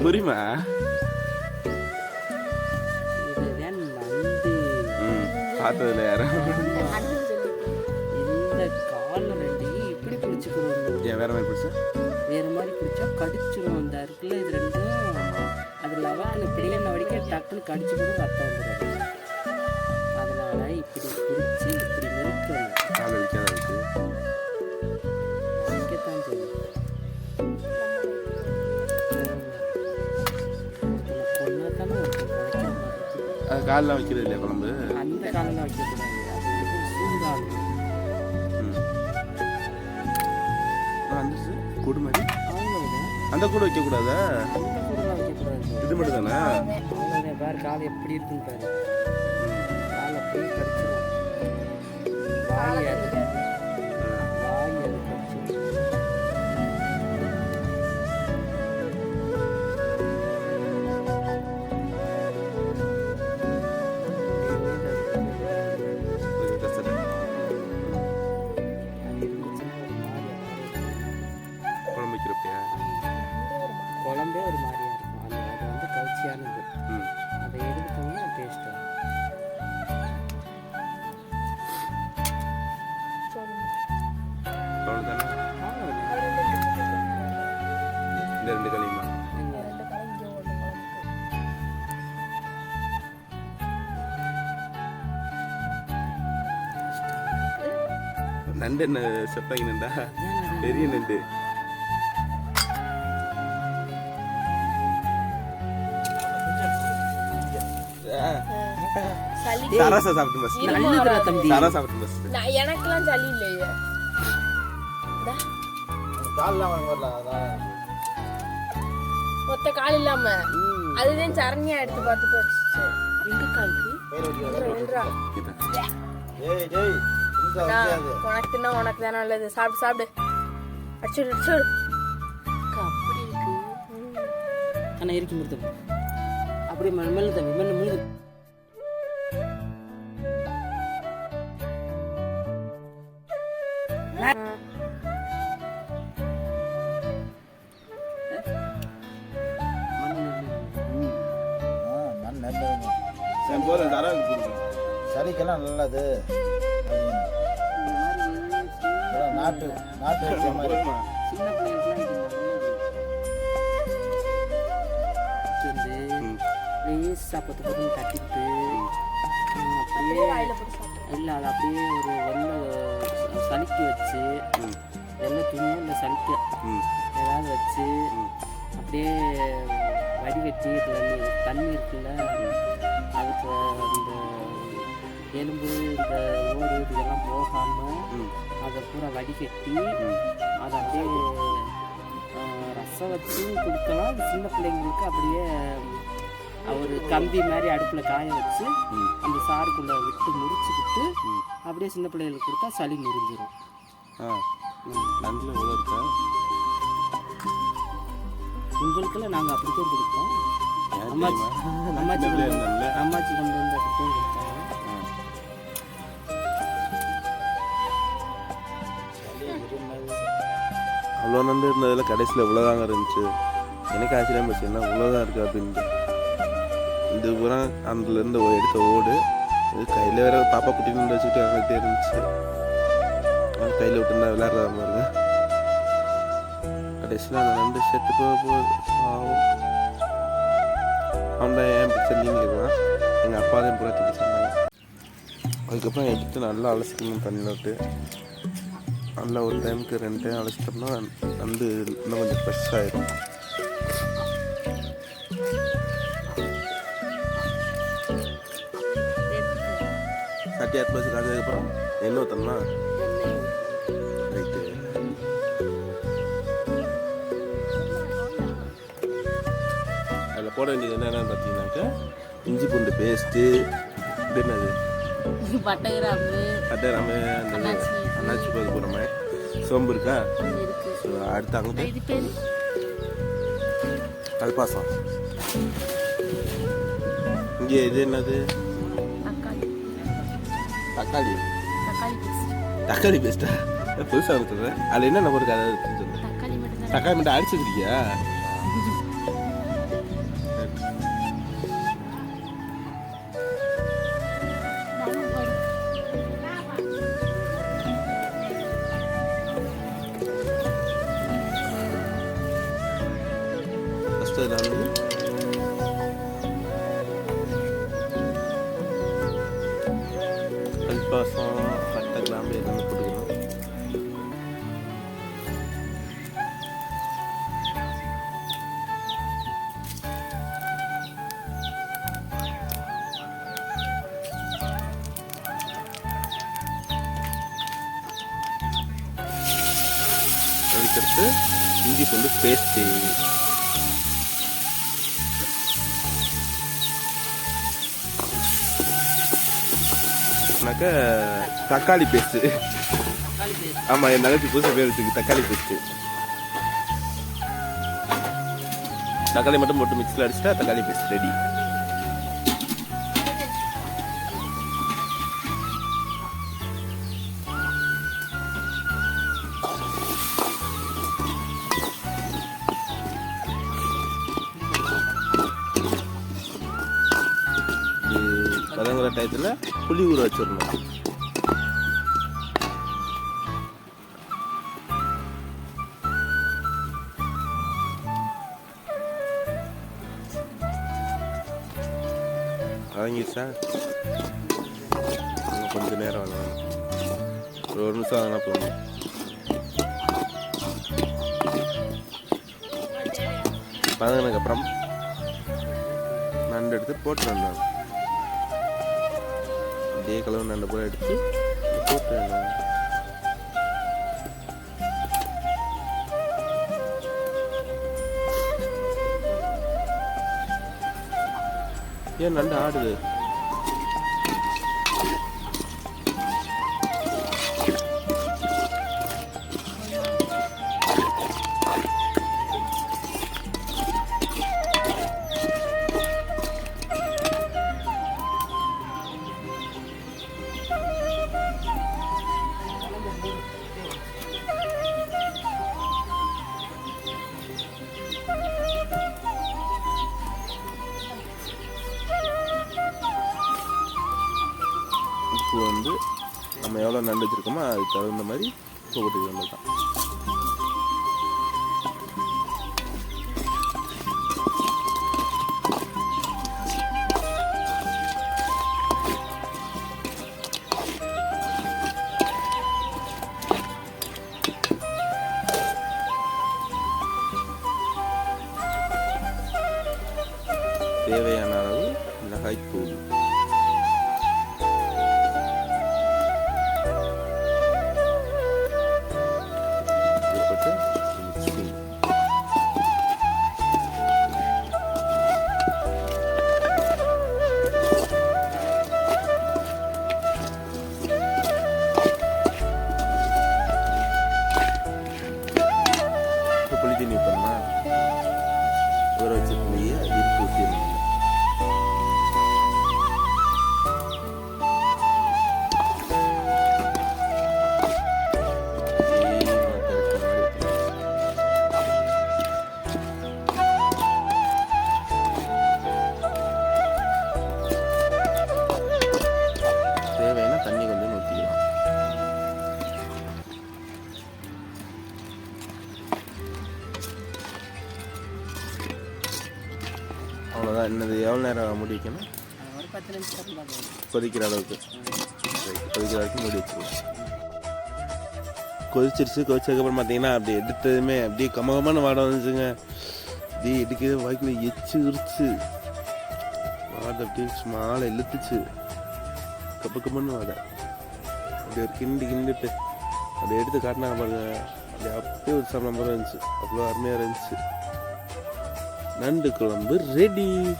புரியுமா பார்த்ததில்ல யாரும் இந்த காலில் ரெண்டு இப்படி பிடிச்சிக்கிறோம் ஏன் வேற மாதிரி பிடிச்சா? வேறு மாதிரி பிடிச்சா கடிச்சிரும். இந்த இருக்குல்ல இது ரெண்டும் அது லவாக்கில் பிடிக்கல வடிக்க டக்குன்னு கடிச்சு கூட ரத்தம் வந்துடும் கால்லாம் வைக்கிறது இல்லையா குழம்பு? அந்த காலில் வைக்கக்கூடாது. அது வந்து சூடாகும். ம். ஆ, வந்துச்சு கூடு மாதிரி? அந்த கூடு வைக்கக்கூடாதா? இது மட்டும் தானே? பாரு கால் எப்படி இருக்குன்னு பாரு. கால் அப்படியே கடிச்சிடும் வாய் நண்டு என்ன செப்பாங்க நண்டா பெரிய நண்டு சளி. சரசா சாப்பிட்டு பஸ் நல்லதுடா தம்பி. சாப்பிட்டு பஸ் சளி இல்லையே. இந்தா, ஒத்த கால் இல்லாம. அதுதான் சரணியா எடுத்து பார்த்துட்டு எங்க காலுக்கு. நான் உனக்கு தின்னா உனக்கு தானே நல்லது. சாப்பிடு சாப்பிடு. அடிச்சுடு அடிச்சுடு அப்படி இருக்கு. ஆனா இருக்கு மிருதம் அப்படியே மெல்ல மெல்ல தம்பி மெல்ல தரா சளிக்கெல்லாம் நல்லது. நாட்டு நாட்டு வைத்திய மாதிரி. சின்ன பத்து பத்து தட்டிட்டு அப்படியே இல்லை அது அப்படியே ஒரு வெள்ளை சலிக்கு வச்சு வெள்ளை துணி இல்லை சலிக்க ம். ஏதாவது வச்சு அப்படியே வடிகட்டி இதில் தண்ணி இருக்குல்ல அதுக்கு எலும்பு இந்த ஓடு இதெல்லாம் போகாமல் அதை பூரா வடிகட்டி அதை அப்படியே ரசம் வச்சு கொடுக்கலாம். அது சின்ன பிள்ளைங்களுக்கு அப்படியே ஒரு கம்பி மாதிரி அடுப்பில் காய வச்சு அந்த சாருக்குள்ளே விட்டு முறிச்சுக்கிட்டு அப்படியே சின்ன பிள்ளைங்களுக்கு கொடுத்தா சளி முறிஞ்சிரும். ஆ. நண்டில் எவ்வளோ இருக்கா உங்களுக்கெல்லாம் நாங்கள் அப்படித்தான் கொடுப்போம். அம்மாச்சி? அம்மாச்சி கொண்டு வந்து அப்படித்தான் கொடுத்தாங்க அவ்வளோ நண்டு இருந்ததில் கடைசியில் இவ்வளோதாங்க இருந்துச்சு. எனக்கு ஆச்சரியம் போச்சு என்ன இவ்வளோதான் இருக்குது அப்படின்ட்டு. இது பூரா அதுலேருந்து எடுத்த ஓடு. இது கையில் வேற பாப்பா குட்டி நின்று வச்சுட்டு வந்துட்டே இருந்துச்சு. கையில் விட்டுருந்தா விளையாடுறா பாருங்க. கடைசியில் அந்த நண்டு செத்து போக போகுது. அவன் தான் ஏன் பிரச்சனை கேட்கலாம் எங்கள் அப்பா தான் பூரா தூக்கி சொன்னாங்க அதுக்கப்புறம் எடுத்து நல்லா அலசிக்கணும் தண்ணியில் விட்டு நல்லா ஒரு டைமுக்கு ரெண்டு டைம் அழைச்சிட்டோம்னா நண்டு இன்னும் கொஞ்சம் ஃப்ரெஷ் ஆயிடும் சட்டி ஆட் வச்சு காஞ்சதுக்கப்புறம் எண்ணெய் ஊற்றணுமா ரைட்டு அதில் போட வேண்டியது என்னென்னு பார்த்தீங்கன்னாக்கா இஞ்சி பூண்டு பேஸ்ட்டு என்னது? பட்டை கிராம்பு நம்ம அந்த அன்னாச்சி. அன்னாச்சி போது போகிறோமே சோம்பு இருக்கா? ஸோ அடுத்து பேரு? கல்பாசம். இங்கே இது என்னது? தக்காளி. தக்காளி. தக்காளி பேஸ்ட் தக்காளி பேஸ்டா புதுசாக இருக்குது அதில் என்னென்ன பொருள் அதை சொல்லு தக்காளி மட்டும் தக்காளி கல்பாசம் பட்டை கிராம்பு எல்லாமே கொடுக்கணும் அதுக்கடுத்து இஞ்சி பூண்டு பேஸ்ட்டு தக்காளி பேஸ்ட்டு பேஸ்ட் ஆமாம் என் தங்கச்சி புதுசாக பேர் வச்சுக்கு தக்காளி பேஸ்ட்டு தக்காளி மட்டும் போட்டு மிக்ஸில் அடிச்சிட்டா தக்காளி பேஸ்ட் ரெடி இது டயத்தில் புளி ஊற வச்சிடணும். வதங்கிடுச்சா இன்னும் கொஞ்ச நேரம் வதங்கணும் ஒரு ஒரு நிமிஷம் வதங்கினா போதும். வதங்கினதுக்கப்புறம் நண்டு எடுத்து போட்டு வந்தேன். அப்படியே கலவு நண்டு போல எடுத்து போட்டு ஏன் நண்டு ஆடுது? எவ்வளோ நண்டு வச்சுருக்கோமோ அதுக்கு தகுந்த மாதிரி உப்பு போட்டுக்க வேண்டியது தான் தேவையான அளவு மிளகாய் தூள் அவ்வளோதான் என்னது எவ்வளோ நேரம் மூடி வைக்கணும் ஒரு பத்து நிமிஷம் இருந்தால் போதும் கொதிக்கிற அளவுக்கு. கொதிக்கிற வரைக்கும் மூடி வச்சுக்கலாம் கொதிச்சிருச்சு கொதிச்சதுக்கப்புறம் பார்த்தீங்கன்னா அப்படி எடுத்ததுமே அப்படியே கமகமான வாடை வந்துச்சுங்க. அப்படியே எடுக்க வாய்க்குள்ள எச்சு உரிச்சு. வாடை அப்படியே ஸ்மாலை இழுத்துச்சு. கப்பு கப்புன்னு வாடை. அப்படி ஒரு கிண்டி கிண்டிட்டு அப்படி எடுத்து காட்டினா பாருங்க. அப்படி அப்படியே ஒரு சம்பளம் இருந்துச்சு. அவ்வளோ அருமையாக இருந்துச்சு. நண்டு குழம்பு ரெடி